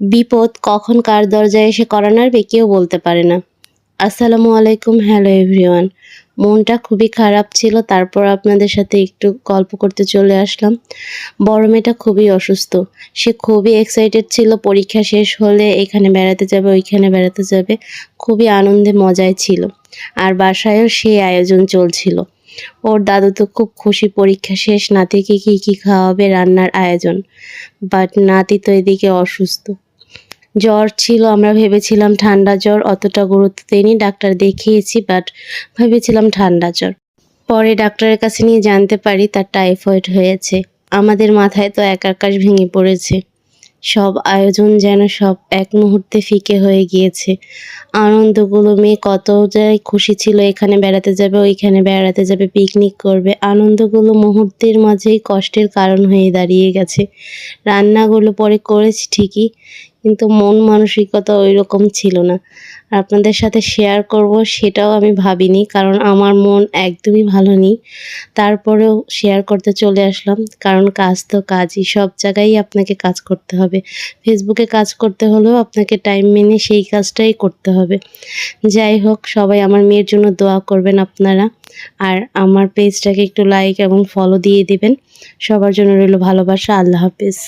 বিপদ কখন কার দরজায় এসে করা নাড়বে কেউ বলতে পারে না। আসসালামু আলাইকুম, হ্যালো এভরিওয়ান। মনটা খুবই খারাপ ছিল, তারপর আপনাদের সাথে একটু গল্প করতে চলে আসলাম। বড় মেয়েটা খুবই অসুস্থ। সে খুবই এক্সাইটেড ছিল, পরীক্ষা শেষ হলে এখানে বেড়াতে যাবে, ওইখানে বেড়াতে যাবে। খুবই আনন্দে, মজায় ছিল। আর বাসায়ও সেই আয়োজন চলছিল। ওর দাদু তো খুব খুশি, পরীক্ষা শেষ, নাতিকে কী কী খাওয়াবে, রান্নার আয়োজন। বাট নাতি তো এদিকে অসুস্থ। জ্বর ছিল, আমরা ভেবেছিলাম ঠান্ডা জ্বর, অতটা গুরুত্ব দিইনি, ডাক্তার দেখিয়েছি বাট ভেবেছিলাম ঠান্ডা জ্বর। পরে ডাক্তারের কাছে নিয়ে জানতে পারি তার টাইফয়েড হয়েছে। আমাদের মাথায় তো এক আকাশ ভেঙে পড়েছে। সব আয়োজন যেন সব এক মুহূর্তে ফিকে হয়ে গিয়েছে। আনন্দগুলো মেয়ে কত যায় খুশি ছিল, এখানে বেড়াতে যাবে, ওইখানে বেড়াতে যাবে পিকনিক করবে। আনন্দগুলো মুহূর্তের মাঝেই কষ্টের কারণ হয়ে দাঁড়িয়ে গেছে। রান্নাগুলো পরে করেছি ঠিকই কিন্তু মন মানসিকতা ওই রকম ছিল না। আর আপনাদের সাথে শেয়ার করব সেটাও আমি ভাবিনি, কারণ আমার মন একদমই ভালো নেই। তারপরেও শেয়ার করতে চলে আসলাম, কারণ কাজ তো কাজই, সব জায়গায় আপনাকে কাজ করতে হবে। ফেসবুকে কাজ করতে হলেও আপনাকে টাইম মেনে সেই কাজটাই করতে হবে। যাই হোক, সবাই আমার মেয়ের জন্য দোয়া করবেন আপনারা, আর আমার পেজটাকে একটু লাইক এবং ফলো দিয়ে দিবেন। সবার জন্য রইল ভালোবাসা, আল্লাহ হাফিজ।